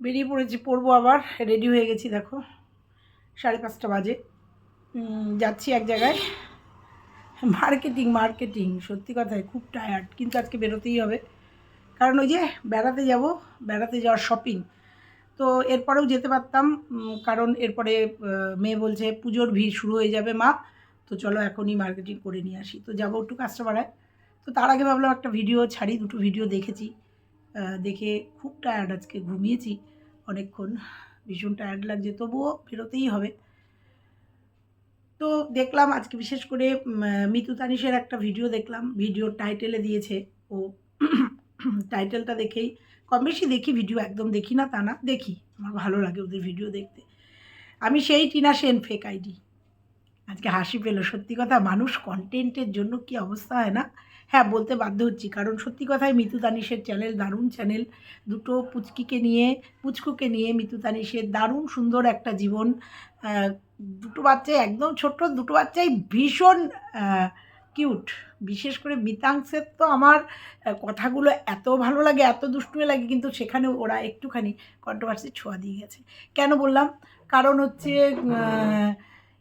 বেরিয়ে পড়েছি, পড়ব আবার। রেডি হয়ে গেছি, দেখো। সাড়ে পাঁচটা বাজে। যাচ্ছি এক জায়গায়। মার্কেটিং মার্কেটিং সত্যি কথাই খুব টায়ার্ড কিন্তু আজকে বেরোতেই হবে। কারণ ওই যে বেড়াতে যাব, বেড়াতে যাওয়ার শপিং তো এরপরেও যেতে পারতাম কারণ এরপরে মেয়ে বলছে, পুজোর ভিড় শুরু হয়ে যাবে মা। তো চলো এখনই মার্কেটিং করে নিয়ে আসি। তো যাব একটু কাস্টমারায় তো তার আগে ভাবলাম একটা ভিডিও ছাড়ি, দুটো ভিডিও দেখেছি। দেখে খুব টায়ার্ড আজকে, ঘুমিয়েছি। অনেকক্ষণ ভীষণ টায়ার্ড লাগছে, তবুও বেরোতেই হবে। তো দেখলাম আজকে বিশেষ করে মিতু তানিশের একটা ভিডিও দেখলাম। ভিডিওর টাইটেলে দিয়েছে। ও টাইটেলটা দেখেই, কম বেশি দেখি ভিডিও একদম দেখি না, তা না, দেখি। আমার ভালো লাগে ওদের ভিডিও দেখতে। আমি সেই টিনা সেন ফেক আইডি আজকে হাসি পেল। সত্যি কথা, মানুষ কন্টেন্টের জন্য কি অবস্থা হয় না? হ্যাঁ বলতে বাধ্য হচ্ছি। কারণ সত্যি কথাই মিতু তানিশের চ্যানেল দারুণ চ্যানেল দুটো পুচকিকে নিয়ে, পুচকুকে নিয়ে মিতু তানিশের দারুণ সুন্দর একটা জীবন। দুটো বাচ্চাই একদম ছোট্ট, দুটো বাচ্চাই ভীষণ কিউট বিশেষ করে মিতাংশের তো আমার কথাগুলো এত ভালো লাগে, এত দুষ্টুয়ে লাগে, কিন্তু সেখানে ওরা একটুখানি কন্ট্রোভার্সি ছোঁয়া দিয়ে গেছে। কেন বললাম? কারণ হচ্ছে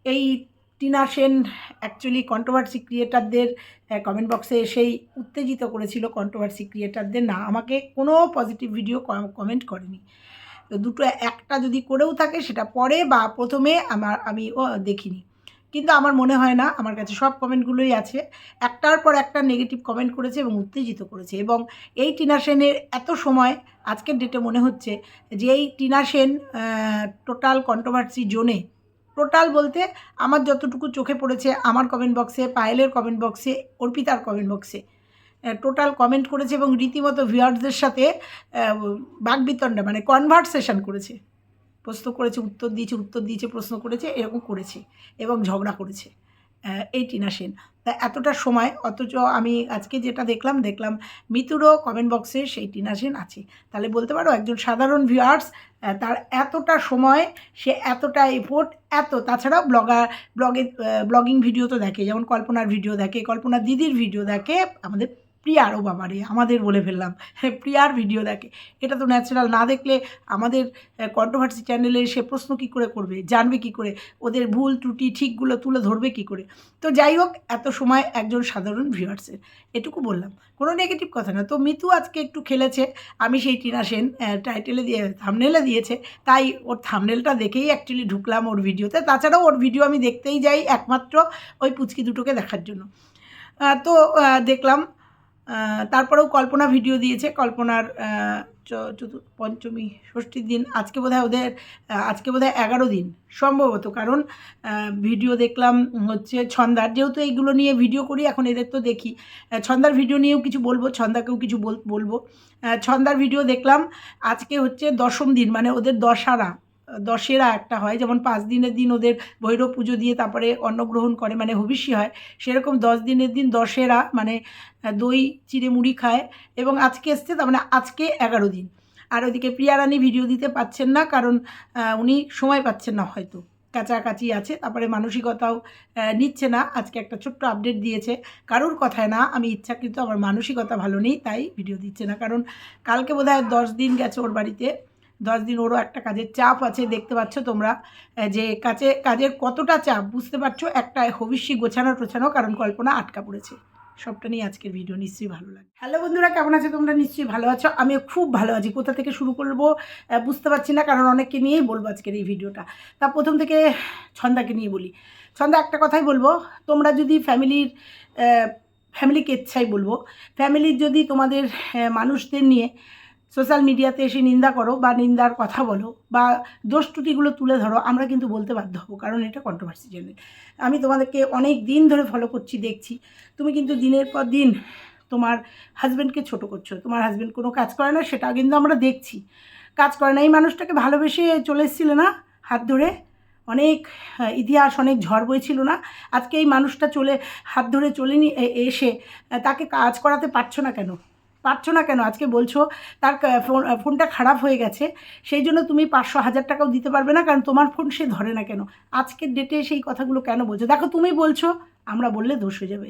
এই টিনা সেন অ্যাকচুয়ালি কন্ট্রোভার্সি ক্রিয়েটারদের কমেন্ট বক্সে এসেই উত্তেজিত করেছিল কন্ট্রোভার্সি ক্রিয়েটারদের না, আমাকে কোনো পজিটিভ ভিডিও কমেন্ট করেনি। তো দুটো, একটা যদি করেও থাকে সেটা পরে বা প্রথমে আমার, আমি ও দেখিনি। কিন্তু আমার মনে হয় না, আমার কাছে সব কমেন্টগুলোই আছে। একটার পর একটা নেগেটিভ কমেন্ট করেছে এবং উত্তেজিত করেছে। এবং এই টিনা সেনের এত সময়, আজকের ডেটে মনে হচ্ছে যে এই টিনা সেন টোটাল কন্ট্রোভার্সি জোনে টোটাল বলতে আমার যতটুকু চোখে পড়েছে, আমার কমেন্ট বক্সে পায়েলের কমেন্ট বক্সে অর্পিতার কমেন্ট বক্সে টোটাল কমেন্ট করেছে এবং রীতিমতো ভিউয়ার্সদের সাথে বাগবিতণ্ডা মানে কনভারসেশন করেছে। প্রশ্ন করেছে, উত্তর দিয়েছে উত্তর দিয়েছে, প্রশ্ন করেছে, এরকম করেছে এবং ঝগড়া করেছে। এই টিনা সেন তা এতটা সময়, অথচ আমি আজকে যেটা দেখলাম দেখলাম মিতুরও কমেন্ট বক্সে সেই টিনা সেন আছে। তাহলে বলতে পারো একজন সাধারণ ভিউয়ার্স তার এতটা সময়, সে এতটা এফোর্ট এত, তাছাড়াও ব্লগার ব্লগে ব্লগিং ভিডিও তো দেখে, যেমন কল্পনার ভিডিও দেখে কল্পনার দিদির ভিডিও দেখে আমাদের প্রিয়ার ও বাবারে, আমাদের বলে ফেললাম। হ্যাঁ প্রিয়ার ভিডিও দেখে। এটা তো ন্যাচারাল না দেখলে আমাদের কন্ট্রোভার্সি চ্যানেলে সে প্রশ্ন কী করে করবে, জানবে কি করে, ওদের ভুল, ত্রুটি, ঠিকগুলো তুলে ধরবে কি করে। তো যাই হোক, এত সময় একজন সাধারণ ভিউয়ার্সের এটুকু বললাম। কোনো নেগেটিভ কথা না। তো মিতু আজকে একটু খেলেছে। আমি সেই টিনা সেন টাইটেলে দিয়ে থামনেলে দিয়েছে। তাই ওর থামনেলটা দেখেই অ্যাকচুয়ালি ঢুকলাম ওর ভিডিওতে তাছাড়াও ওর ভিডিও আমি দেখতেই যাই একমাত্র ওই পুচকি দুটোকে দেখার জন্য। তো দেখলাম তারপরেও কল্পনা ভিডিও দিয়েছে। কল্পনার আহ, চ- চতুর্থ পঞ্চমী ষষ্ঠীর দিন। আজকে বোধহয় ওদের আজকে বোধহয় এগারো দিন সম্ভবত। কারণ ভিডিও দেখলাম হচ্ছে ছন্দার। যেহেতু এইগুলো নিয়ে ভিডিও করি এখন এদের তো দেখি। ছন্দার ভিডিও নিয়েও কিছু বলব ছন্দাকেও কিছু বল- বলব। ছন্দার ভিডিও দেখলাম আজকে হচ্ছে দশম দিন মানে ওদের দশারা। দশেরা একটা হয়। যেমন পাঁচ দিনের দিন ওদের ভৈরব পুজো দিয়ে তারপরে অন্নগ্রহণ করে মানে হবিষ্যি হয়। সেরকম দশ দিনের দিন দশেরা মানে দই, চিড়ে মুড়ি খায় এবং আজকে এসছে তার মানে আজকে এগারো দিন। আর ওদিকে প্রিয়ারানী ভিডিও দিতে পাচ্ছেন না কারণ উনি সময় পাচ্ছেন না হয়তো। কাছাকাছি আছে, তারপরে মানসিকতাও নিচ্ছে না। আজকে একটা ছোট্ট আপডেট দিয়েছে। কারোর কথায় না, আমি ইচ্ছাকৃত আমার মানসিকতা ভালো নেই, তাই ভিডিও দিচ্ছে না। কারণ কালকে বোধহয় দশ দিন গেছে ওর বাড়িতে। দশ দিন ওরও একটা কাজের চাপ আছে, দেখতে পাচ্ছ তোমরা যে কাজে, কাজের কতটা চাপ, বুঝতে পারছ? একটা হবিষ্যি গোছানো টোছানো কারণ কল্পনা আটকা পড়েছে। সবটা নিয়ে আজকের ভিডিও নিশ্চয়ই ভালো লাগে হ্যালো বন্ধুরা, কেমন আছো তোমরা? নিশ্চয়ই ভালো আছো। আমিও খুব ভালো আছি। কোথা থেকে শুরু করব বুঝতে পারছি না, কারণ অনেককে নিয়েই বলব আজকের এই ভিডিওটা। তা প্রথম থেকে ছন্দাকে নিয়ে বলি। ছন্দা, একটা কথাই বলব, তোমরা যদি ফ্যামিলির ফ্যামিলিকে ইচ্ছাই বলব, ফ্যামিলির যদি তোমাদের মানুষদের নিয়ে সোশ্যাল মিডিয়াতে এসে নিন্দা করো বা নিন্দার কথা বলো বা দোষ ত্রুটিগুলো তুলে ধরো, আমরা কিন্তু বলতে বাধ্য হব, কারণ এটা কন্ট্রোভার্সি চ্যানেল আমি তোমাদেরকে অনেক দিন ধরে ফলো করছি, দেখছি। তুমি কিন্তু দিনের পর দিন তোমার হাজব্যান্ডকে ছোট করছ, তোমার হাজব্যান্ড কোনো কাজ করে না সেটা কিন্তু আমরা দেখছি। কাজ করে না, এই মানুষটাকে ভালোবেসে চলে এসেছিলে না হাত ধরে? অনেক ইতিহাস, অনেক ঝড় বইছিল না? আজকে এই মানুষটা চলে, হাত ধরে চলে এসে তাকে কাজ করাতে পারছ না কেন? পারছ না কেন? আজকে বলছো তার ফোন, ফোনটা খারাপ হয়ে গেছে, সেই জন্য তুমি পাঁচশো হাজার টাকাও দিতে পারবে না, কারণ তোমার ফোন সে ধরে না কেন? আজকের ডেটে সেই কথাগুলো কেন বলছো? দেখো, তুমি বলছো, আমরা বললে দোষ হয়ে যাবে।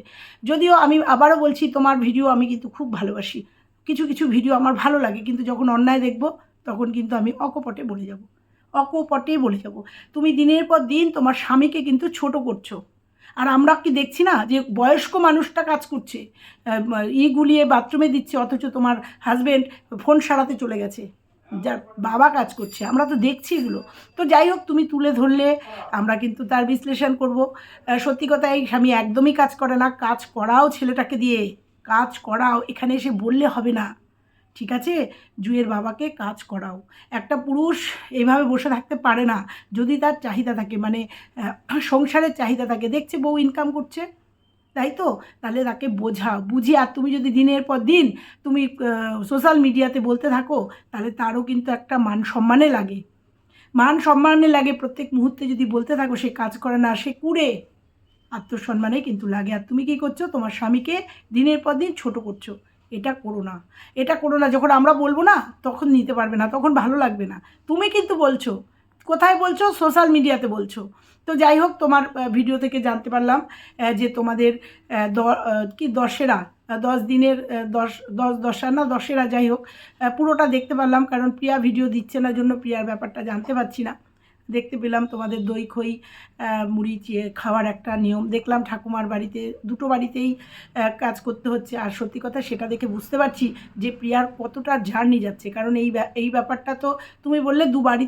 যদিও আমি আবারও বলছি, তোমার ভিডিও আমি কিন্তু খুব ভালোবাসি। কিছু কিছু ভিডিও আমার ভালো লাগে, কিন্তু যখন অন্যায় দেখব, তখন কিন্তু আমি অকপটে বলে যাব। অকপটে বলে যাব। তুমি দিনের পর দিন তোমার স্বামীকে কিন্তু ছোট করছ। আর আমরা কি দেখছি না যে বয়স্ক মানুষটা কাজ করছে? ই গুলিয়ে বাথরুমে দিচ্ছে, অথচ তোমার হাজব্যান্ড ফোন সারাতে চলে গেছে। যার বাবা কাজ করছে, আমরা তো দেখছি এগুলো। তো যাই হোক, তুমি তুলে ধরলে, আমরা কিন্তু তার বিশ্লেষণ করব। সত্যি কথা, এই স্বামী একদমই কাজ করে না। কাজ করাও ছেলেটাকে দিয়ে, কাজ করাও, এখানে এসে বললে হবে না। ঠিক আছে? জুয়ের বাবাকে কাজ করাও। একটা পুরুষ এইভাবে বসে থাকতে পারে না, যদি তার চাহিদা থাকে মানে সংসারের চাহিদা থাকে। দেখছে বউ ইনকাম করছে, তাই তো? তাহলে তাকে বোঝাও। বুঝি, আর তুমি যদি দিনের পর দিন তুমি সোশ্যাল মিডিয়াতে বলতে থাকো, তাহলে তারও কিন্তু একটা মান সম্মানে লাগে। মান সম্মানে লাগে প্রত্যেক মুহূর্তে যদি বলতে থাকো, সে কাজ করে না, সে কুড়ে। আত্মসম্মানে কিন্তু লাগে। আর তুমি কি করছ? তোমার স্বামীকে দিনের পর দিন ছোট করছ। এটা করো না, এটা করো না। যখন আমরা বলব না, তখন নিতে পারবে না, তখন ভালো লাগবে না। তুমি কিন্তু বলছো, কোথায় বলছো? সোশ্যাল মিডিয়াতে বলছো। তো যাই হোক, তোমার ভিডিও থেকে জানতে পারলাম যে তোমাদের কি দশেরা দশ দিনের দশ দশ দশা না, দশেরা যাই হোক পুরোটা দেখতে পারলাম। কারণ প্রিয়া ভিডিও দিচ্ছে না, জন্য প্রিয়ার ব্যাপারটা জানতে পারছি না। দেখতে পেলাম তোমাদের দই খই মুড়ি, চিয়ে খাওয়ার একটা নিয়ম। দেখলাম ঠাকুমার বাড়িতে, দুটো বাড়িতেই কাজ করতে হচ্ছে। আর সত্যি কথা সেটা দেখে বুঝতে পারছি যে প্রিয়ার কতটা জার্নি যাচ্ছে। কারণ এই এই ব্যাপারটা তো তুমি বললে দু বাড়ি,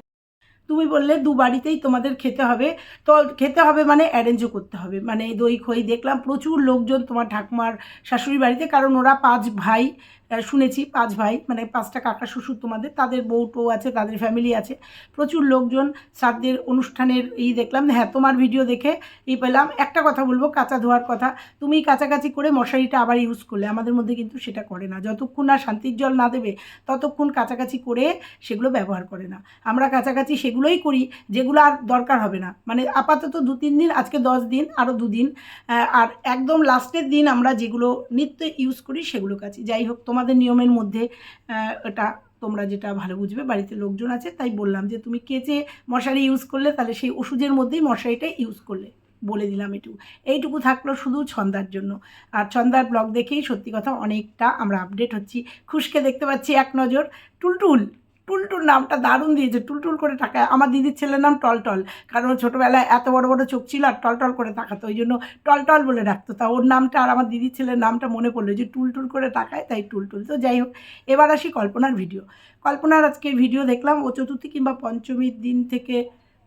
তুমি বললে দু বাড়িতেই তোমাদের খেতে হবে। তো খেতে হবে মানে অ্যারেঞ্জও করতে হবে। মানে দই খই দেখলাম প্রচুর লোকজন তোমার ঠাকুমার শাশুড়ি বাড়িতে। কারণ ওরা পাঁচ ভাই শুনেছি পাঁচ ভাই মানে পাঁচটা কাকা শ্বশুর তোমাদের, তাদের বউ টৌ আছে, তাদের ফ্যামিলি আছে। প্রচুর লোকজন শ্রাদ্ধের অনুষ্ঠানের এই দেখলাম হ্যাঁ তোমার ভিডিও দেখে এই পেলাম। একটা কথা বলব, কাঁচা ধোয়ার কথা। তুমি কাছাকাছি করে মশারিটা আবার ইউজ করলে, আমাদের মধ্যে কিন্তু সেটা করে না। যতক্ষণ না শান্তির জল না দেবে, ততক্ষণ কাছাকাছি করে সেগুলো ব্যবহার করে না। আমরা কাছাকাছি সেগুলোই করি, যেগুলো আর দরকার হবে না। মানে আপাতত দু, তিন দিন, আজকে দশ দিন আরও দুদিন আর একদম লাস্টের দিন আমরা যেগুলো নিত্য ইউজ করি সেগুলো কাছি। যাই হোক তোমাদের নিয়মের মধ্যে এটা তোমরা যেটা ভালো বুঝবে, বাড়িতে লোকজন আছে, তাই বললাম যে তুমি কেচে মশারি ইউজ করলে, তাহলে সেই ওষুধের মধ্যেই মশারিটা ইউজ করলে, বলে দিলাম এটুকু। এইটুকু থাকল শুধু ছন্দার জন্য। আর ছন্দার ব্লগ দেখেই সত্যি কথা অনেকটা আমরা আপডেট হচ্ছি। খুশকে দেখতে পাচ্ছি এক নজর, টুলটুল। টুলটুল নামটা দারুণ দিয়েছে, টুলটুল করে তাকায়। আমার দিদির ছেলের নাম টলটল, কারণ ছোটোবেলায় এত বড় বড় চোখ ছিল আর টলটল করে তাকাতো, ওই জন্য টলটল বলে ডাকতো তা ওর নামটা আর আমার দিদির ছেলের নামটা মনে পড়ল যে টুলটুল করে তাকায়, তাই টুলটুল। তো যাই হোক, এবার আসি কল্পনার ভিডিও। কল্পনার আজকে ভিডিও দেখলাম, ও চতুর্থী কিংবা পঞ্চমীর দিন থেকে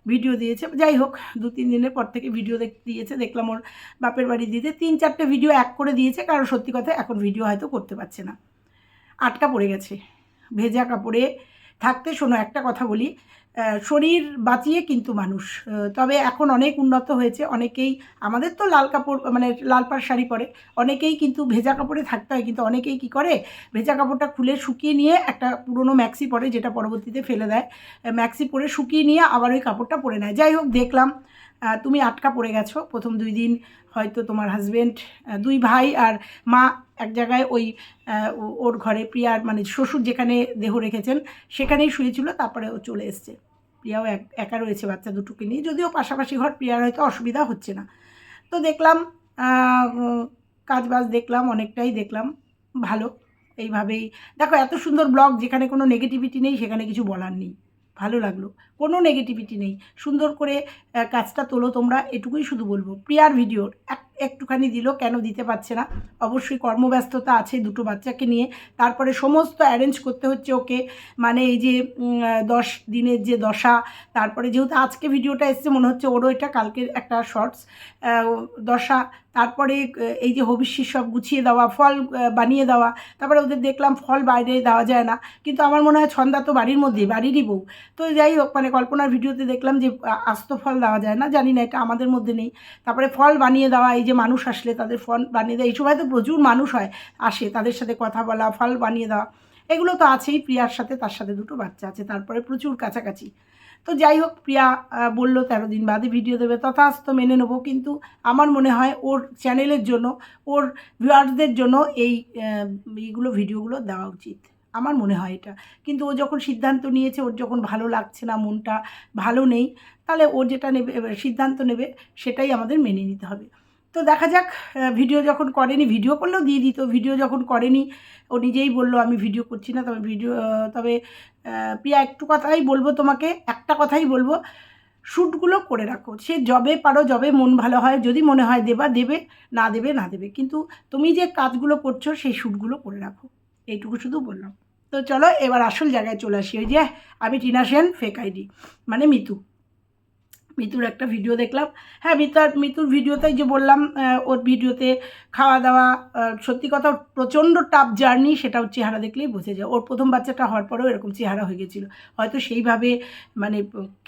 ভিডিও দিয়েছে। যাই হোক, দু তিন দিনের পর থেকে ভিডিও দিয়েছে, দেখলাম ওর বাপের বাড়ি দিতে তিন চারটে ভিডিও এক করে দিয়েছে, কারণ সত্যি কথা এখন ভিডিও হয়তো করতে পারছে না। আটকা পড়ে গেছে। ভেজা কাপড়ে থাকতে শোনো, একটা কথা বলি শরীর বাঁচিয়ে কিন্তু মানুষ তবে এখন অনেক উন্নত হয়েছে, অনেকেই, আমাদের তো লাল কাপড় মানে লাল পাড় শাড়ি পরে, অনেকেই কিন্তু ভেজা কাপড়ে থাকতে হয়, কিন্তু অনেকেই কি করে, ভেজা কাপড়টা খুলে শুকিয়ে নিয়ে একটা পুরনো ম্যাক্সি পরে, যেটা পরবর্তীতে ফেলে দেয় ম্যাক্সি পরে শুকিয়ে নিয়ে আবার ওই কাপড়টা পরে নেয়। যাই হোক, দেখলাম তুমি আটকা পড়ে গেছো। প্রথম দুই দিন হয়তো তোমার হাজব্যান্ড দুই ভাই আর মা এক জায়গায় ওই ওর ঘরে প্রিয়ার মানে শ্বশুর যেখানে দেহ রেখেছেন সেখানেই শুয়েছিল তারপরে ও চলে এসছে। প্রিয়াও এক রয়েছে বাচ্চা দুটোকে নিয়ে যদিও পাশাপাশি ঘর প্রিয়ার হয়তো অসুবিধা হচ্ছে না। তো দেখলাম আহ, উম, কাজবাজ দেখলাম অনেকটাই দেখলাম ভালো। এইভাবেই। দেখো এত সুন্দর ব্লগ যেখানে কোনো নেগেটিভিটি নেই সেখানে কিছু বলার নেই। ভালো লাগল। কোনো নেগেটিভিটি নেই। সুন্দর করে কাজটা তোলো তোমরা, এটুকুই শুধু বলব। প্রিয়ার ভিডিওর এক, একটুখানি দিল, কেন দিতে পারছে না? অবশ্যই কর্মব্যস্ততা আছে দুটো বাচ্চাকে নিয়ে। তারপরে সমস্ত অ্যারেঞ্জ করতে হচ্ছে ওকে। মানে এই যে দশ দিনের যে দশা, তারপরে যেহেতু আজকে ভিডিওটা এসছে, মনে হচ্ছে ওরও এটা কালকের একটা শর্টস দশা তারপরে এই যে হবিষ্যির সব গুছিয়ে দেওয়া, ফল বানিয়ে দেওয়া, তারপরে ওদের দেখলাম ফল বাইরে দেওয়া যায় না। কিন্তু আমার মনে হয় ছন্দা তো বাড়ির মধ্যেই, বাড়িরই বউ। তো যাই হোক মানে কল্পনার ভিডিওতে দেখলাম যে আস্ত ফল দেওয়া যায় না, জানি না, এটা আমাদের মধ্যে নেই। তারপরে ফল বানিয়ে দেওয়া, এই যে মানুষ আসলে তাদের ফল বানিয়ে দেওয়া এই সময় তো প্রচুর মানুষ হয়, আসে তাদের সাথে কথা বলা, ফল বানিয়ে দেওয়া। এগুলো তো আছেই, প্রিয়ার সাথে, তার সাথে দুটো বাচ্চা আছে, তারপরে প্রচুর কাছাকাছি। তো যাই হোক, প্রিয়া বলল তেরো দিন বাদে ভিডিও দেবে। তথাস্ত মেনে নেব, কিন্তু আমার মনে হয় ওর চ্যানেলের জন্য, ওর ভিউয়ার্সদের জন্য এই এইগুলো ভিডিওগুলো দেওয়া উচিত। আমার মনে হয় এটা। কিন্তু ও যখন সিদ্ধান্ত নিয়েছে, ওর যখন ভালো লাগছে না, মনটা ভালো নেই, তাহলে ওর যেটা নেবে, সিদ্ধান্ত নেবে, সেটাই আমাদের মেনে নিতে হবে। তো দেখা যাক ভিডিও যখন করেনি ভিডিও করলেও দিয়ে দিত ভিডিও যখন করেনি, ও নিজেই বলল, আমি ভিডিও করছি না। তবে ভিডিও তবে প্রিয়া একটু কথাই বলব তোমাকে, একটা কথাই বলব শ্যুটগুলো করে রাখো। সে জবে পারো জবে মন ভালো হয়, যদি মনে হয় দেবা, দেবে, না দেবে না দেবে। কিন্তু তুমি যে কাজগুলো করছ সেই শ্যুটগুলো করে রাখো। এইটুকু শুধু বললাম। তো চলো, এবার আসল জায়গায় চলে আসি। ওই যে, আমি টিনা সেন ফেক আইডি মানে মিতু। মিতুর একটা ভিডিও দেখলাম। হ্যাঁ মিতার মিতুর ভিডিওতে যে বললাম ওর ভিডিওতে খাওয়া দাওয়া সত্যি কথা ওর প্রচণ্ড টাফ জার্নি সেটা ওর চেহারা দেখলেই বোঝে যায়। ওর প্রথম বাচ্চাটা হওয়ার পরেও এরকম চেহারা হয়ে গেছিল। হয়তো সেইভাবে মানে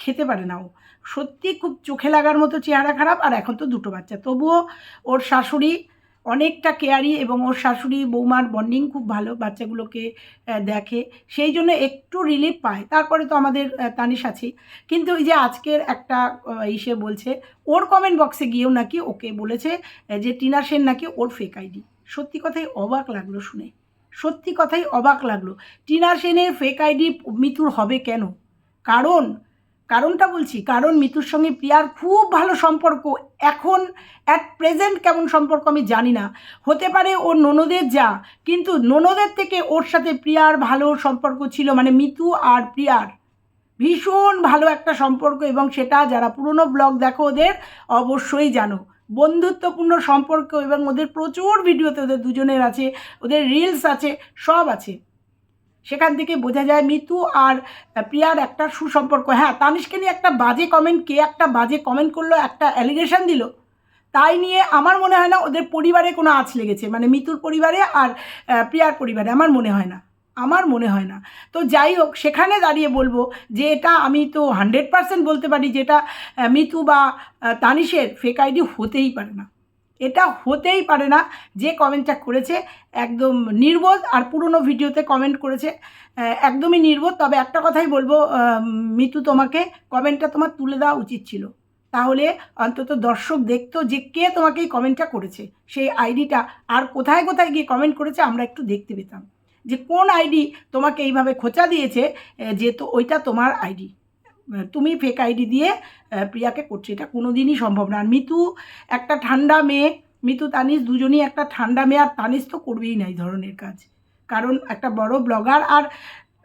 খেতে পারে না ও। সত্যি খুব চোখে লাগার মতো চেহারা খারাপ, আর এখন তো দুটো বাচ্চা। তবুও ওর শাশুড়ি অনেকটা কেয়ারি এবং ওর শাশুড়ি বৌমার বন্ডিং খুব ভালো বাচ্চাগুলোকে দেখে। সেই জন্য একটু রিলিফ পায়। তারপরে তো আমাদের আহ, তানিশ আছেই কিন্তু ওই যে আজকের একটা ইসে বলছে ওর কমেন্ট বক্সে গিয়েও নাকি ওকে বলেছে যে টিনা সেন নাকি ওর ফেক আইডি সত্যি কথাই অবাক লাগল শুনে। সত্যি কথাই অবাক লাগল। টিনা সেনের ফেক আইডি মিতুর হবে কেন? কারণ কারণটা বলছি, কারণ মিতুর সঙ্গে প্রিয়ার খুব ভালো সম্পর্ক। এখন অ্যাট প্রেজেন্ট কেমন সম্পর্ক আমি জানি না। হতে পারে ওর ননদের যা, কিন্তু ননদের থেকে ওর সাথে প্রিয়ার ভালো সম্পর্ক ছিল মানে মিতু আর প্রিয়ার। ভীষণ ভালো একটা সম্পর্ক এবং সেটা যারা পুরনো ব্লগ দেখো ওদের অবশ্যই জানো। বন্ধুত্বপূর্ণ সম্পর্ক এবং ওদের প্রচুর ভিডিওতে ওদের দুজনের আছে, ওদের রিলস আছে, সব আছে। সেখান থেকে বোঝা যায় মিতু আর প্রিয়ার একটা সুসম্পর্ক। হ্যাঁ তানিশকে নিয়ে একটা বাজে কমেন্ট কে একটা বাজে কমেন্ট করল, একটা অ্যালিগেশন দিল। তাই নিয়ে আমার মনে হয় না ওদের পরিবারে কোনো আঁচ লেগেছে। মানে মিতুর পরিবারে আর প্রিয়ার পরিবারে আমার মনে হয় না। আমার মনে হয় না। তো যাই হোক, সেখানে দাঁড়িয়ে বলব যে এটা আমি তো হান্ড্রেড পার্সেন্ট বলতে পারি যেটা মিতু বা তানিশের ফেক আইডি হতেই পারে না। এটা হতেই পারে না যে কমেন্টটা করেছে। একদম নির্বোধ আর পুরনো ভিডিওতে কমেন্ট করেছে। একদমই নির্বোধ। তবে একটা কথাই বলব মিতু তোমাকে কমেন্টটা তোমার তুলে দেওয়া উচিত ছিল। তাহলে অন্তত দর্শক দেখতো যে কে তোমাকে এই কমেন্টটা করেছে। সেই আইডিটা আর কোথায় কোথায় গিয়ে কমেন্ট করেছে আমরা একটু দেখতে পেতাম। যে কোন আইডি তোমাকে এইভাবে খোঁচা দিয়েছে যে তো ওইটা তোমার আইডি তুমি ফেক আইডি দিয়ে প্রিয়াকে করছ। এটা কোনো দিনই সম্ভব না। আর মিতু একটা ঠান্ডা মেয়ে, মিতু, তানিশ দুজনই একটা ঠান্ডা মেয়ে, আর তানিশ তো করবেই না এই ধরনের কাজ। কারণ একটা বড় ব্লগার আর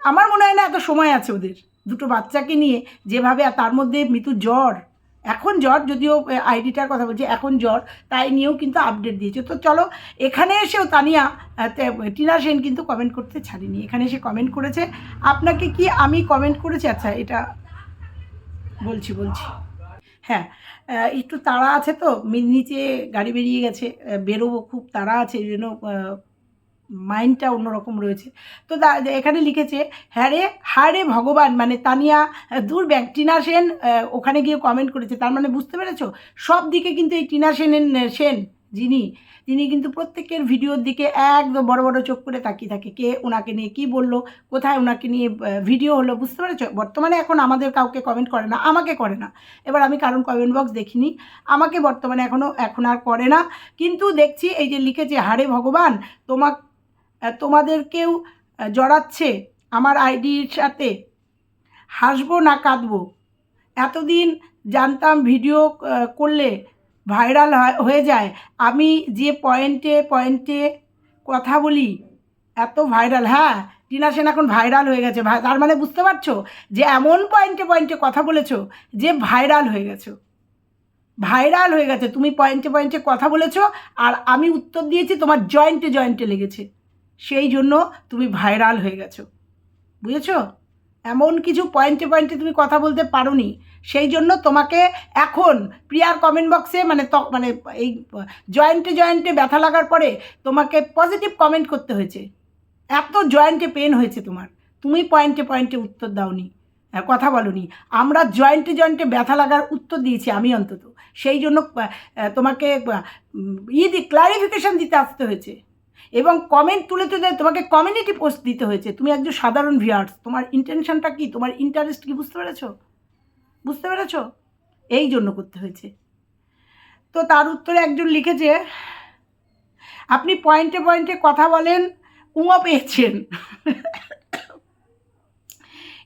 আমার মনে হয় না এত সময় আছে ওদের। দুটো বাচ্চাকে নিয়ে যেভাবে, আর তার মধ্যে মিতু জ্বর। এখন জ্বর, যদিও আইডিটার কথা বলছি, এখন জ্বর, তাই নিয়েও কিন্তু আপডেট দিয়েছে। তো চলো, এখানে এসেও তানিয়া টিনা সেন কিন্তু কমেন্ট করতে ছাড়িনি। এখানে এসে কমেন্ট করেছে। আপনাকে কি আমি কমেন্ট করেছি? আচ্ছা এটা বলছি বলছি। হ্যাঁ একটু তাড়া আছে তো নিচে গাড়ি বেরিয়ে গেছে বেরোবো, খুব তাড়া আছে, এই জন্য মাইন্ডটা অন্যরকম রয়েছে। তো এখানে লিখেছে হ্যারে হারে হায় ভগবান মানে তানিয়া দূর ব্যাগ টিনা সেন ওখানে গিয়ে কমেন্ট করেছে। তার মানে বুঝতে পেরেছ? সব দিকে কিন্তু এই টিনা সেনের সেন। যিনি, তিনি কিন্তু প্রত্যেকের ভিডিওর দিকে একদম বড় বড় চোখ করে তাকিয়ে থাকে, কে ওনাকে নিয়ে কি বলল, কোথায় ওনাকে নিয়ে ভিডিও হলো, বুঝতে পেরেছ? বর্তমানে এখন আমাদের কাউকে কমেন্ট করে না, আমাকে করে না। এবার আমি কারণ কমেন্ট বক্স দেখিনি, আমাকে বর্তমানে এখনও এখন আর করে না। কিন্তু দেখছি এই যে লিখেছে হারে ভগবান, তোমা তোমাদেরকেও জড়াচ্ছে আমার আইডির সাথে। হাসবো না কাঁদবো। এতদিন জানতাম ভিডিও করলে ভাইরাল হয়ে যায়। আমি যে পয়েন্টে পয়েন্টে কথা বলি, এত ভাইরাল হ্যাঁ? টিনা সেন এখন ভাইরাল হয়ে গেছে। তার মানে বুঝতে পারছ? যে এমন পয়েন্টে পয়েন্টে কথা বলেছ যে ভাইরাল হয়ে গেছো। ভাইরাল হয়ে গেছে। তুমি পয়েন্টে পয়েন্টে কথা বলেছ আর আমি উত্তর দিয়েছি, তোমার জয়েন্টে জয়েন্টে লেগেছে। সেই জন্য তুমি ভাইরাল হয়ে গেছো। বুঝেছ? এমন কিছু পয়েন্টে পয়েন্টে তুমি কথা বলতে পারোনি, সেই জন্য তোমাকে এখন প্রিয়ার কমেন্ট বক্সে মানে ত মানে এই জয়েন্টে জয়েন্টে ব্যথা লাগার পরে তোমাকে পজিটিভ কমেন্ট করতে হয়েছে। এত জয়েন্টে পেন হয়েছে তোমার। তুমি পয়েন্টে পয়েন্টে উত্তর দাওনি কথা বলনি। আমরা জয়েন্টে জয়েন্টে ব্যথা লাগার উত্তর দিয়েছি আমি অন্তত। সেই জন্য তোমাকে ই ক্লারিফিকেশান দিতে আসতে হয়েছে। এবং কমেন্ট তুলে তুলে তোমাকে কমিউনিটি পোস্ট দিতে হয়েছে। তুমি একজন সাধারণ ভিউয়ার্স তোমার ইন্টেনশনটা কি? তোমার ইন্টারেস্ট কি? বুঝতে পেরেছ? বুঝতে পেরেছ? এই জন্য করতে হয়েছে। তো তার উত্তরে একজন লিখেছে, আপনি পয়েন্টে পয়েন্টে কথা বলেন, উমা পেয়েছেন।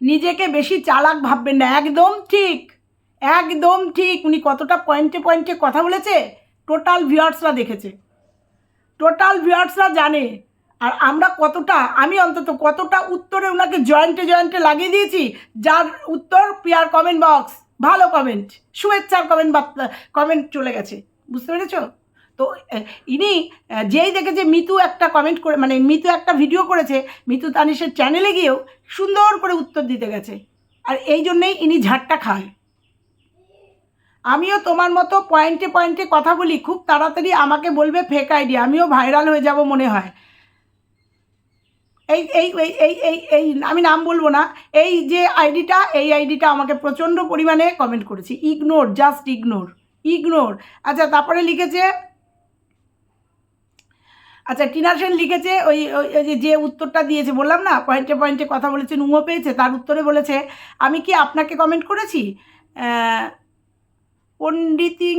নিজেকে বেশি চালাক ভাববেন না। একদম ঠিক একদম ঠিক। উনি কতটা পয়েন্টে পয়েন্টে কথা বলেছে? টোটাল ভিউয়ার্সরা দেখেছে। টোটাল ভিউয়ার্সরা জানে। আর আমরা কতটা, আমি অন্তত কতটা উত্তরে ওনাকে জয়েন্টে জয়েন্টে লাগিয়ে দিয়েছি, যার উত্তর পিয়ার কমেন্ট বক্স ভালো কমেন্ট শুভেচ্ছার কমেন্ট কমেন্ট চলে গেছে। বুঝতে পেরেছ? তো ইনি যেই দেখেছে মিতু একটা কমেন্ট করে মানে মিতু একটা ভিডিও করেছে, মিতু তানিশের চ্যানেলে গিয়েও সুন্দর করে উত্তর দিতে গেছে। আর এই জন্যেই ইনি ঝাড়টা খায়। আমিও তোমার মতো পয়েন্টে পয়েন্টে কথা বলি, খুব তাড়াতাড়ি আমাকে বলবে ফেক আইডি আমিও ভাইরাল হয়ে যাব মনে হয়। এই এই এই এই এই এই, আমি নাম বলব না, এই যে আইডিটা এই আইডিটা আমাকে প্রচণ্ড পরিমাণে কমেন্ট করেছে। ইগনোর জাস্ট ইগনোর ইগনোর আচ্ছা তারপরে লিখেছে আচ্ছা টিনা সেন লিখেছে, ওই ওই যে উত্তরটা দিয়েছে, বললাম না, পয়েন্টে পয়েন্টে কথা বলেছে নুমো পেয়েছে, তার উত্তরে বলেছে, আমি কি আপনাকে কমেন্ট করেছি? পণ্ডিতিং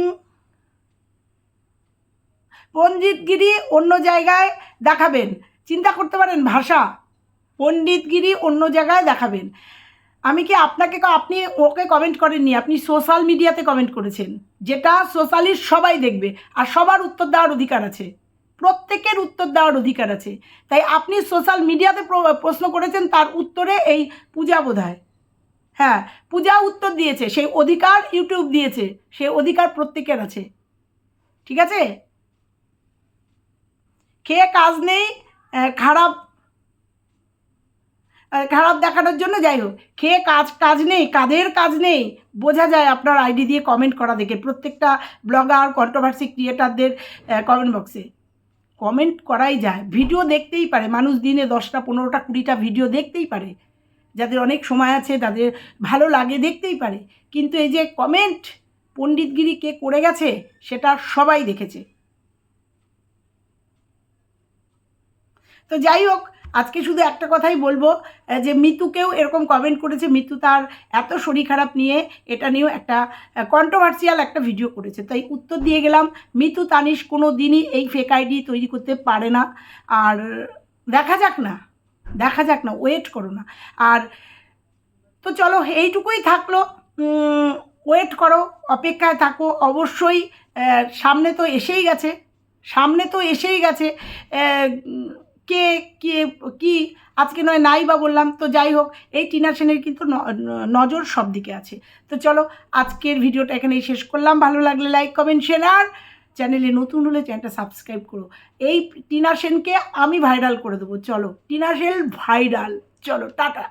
পণ্ডিতগিরি অন্য জায়গায় দেখাবেন। চিন্তা করতে পারেন, ভাষা। পণ্ডিতগিরি অন্য জায়গায় দেখাবেন। আমি কি আপনাকে আপনি ওকে কমেন্ট করেননি? আপনি সোশ্যাল মিডিয়াতে কমেন্ট করেছেন। যেটা সোশ্যালিস্ট সবাই দেখবে, আর সবার উত্তর দেওয়ার অধিকার আছে। প্রত্যেকের উত্তর দেওয়ার অধিকার আছে। তাই আপনি সোশ্যাল মিডিয়াতে প্রশ্ন করেছেন, তার উত্তরে এই পূজা বোধহয়। হ্যাঁ পূজা উত্তর দিয়েছে, সেই অধিকার ইউটিউব দিয়েছে সেই অধিকার প্রত্যেকের আছে। ঠিক আছে? খেয়ে কাজ নেই খারাপ খারাপ দেখানোর জন্য যাই হোক, খেয়ে কাজ কাজ নেই কাদের কাজ নেই, বোঝা যায় আপনার আইডি দিয়ে কমেন্ট করা দেখে প্রত্যেকটা ব্লগার কন্ট্রোভার্সি ক্রিয়েটারদের কমেন্ট বক্সে কমেন্ট করাই যায় ভিডিও দেখতেই পারে, মানুষ দিনে দশটা, পনেরোটা, কুড়িটা ভিডিও দেখতেই পারে। যাদের অনেক সময় আছে, তাদের ভালো লাগে দেখতেই পারে। কিন্তু এই যে কমেন্ট পণ্ডিতগিরি কে করে গেছে, সেটা সবাই দেখেছে। তো যাই হোক, আজকে শুধু একটা কথাই বলব যে মিতুকেও এরকম কমেন্ট করেছে। মিতু তার এত শরীর খারাপ নিয়ে এটা নিয়েও একটা কন্ট্রোভার্সিয়াল একটা ভিডিও করেছে। তাই উত্তর দিয়ে গেলাম, মিতু তানিশ কোনো দিনই এই ফেক আইডি তৈরি করতে পারে না। আর দেখা যাক না। দেখা যাক না ওয়েট করো না। আর তো চলো, এইটুকুই থাকল। ওয়েট করো, অপেক্ষায় থাকো। অবশ্যই সামনে তো এসেই গেছে। সামনে তো এসেই গেছে। কে কে, কি? আজকে নয়, নাই বা বললাম। তো যাই হোক, এই টিনা সেনের কিন্তু নজর সব দিকে আছে। তো চলো, আজকের ভিডিওটা এখানেই শেষ করলাম। ভালো লাগলে লাইক কমেন্ট শেয়ার আর চ্যানেলে নতুন হলে চ্যানেলটা সাবস্ক্রাইব করো। এই টিনা সেনকে আমি ভাইরাল করে দেবো। চলো, টিনা সেন ভাইরাল চলো, টাটা।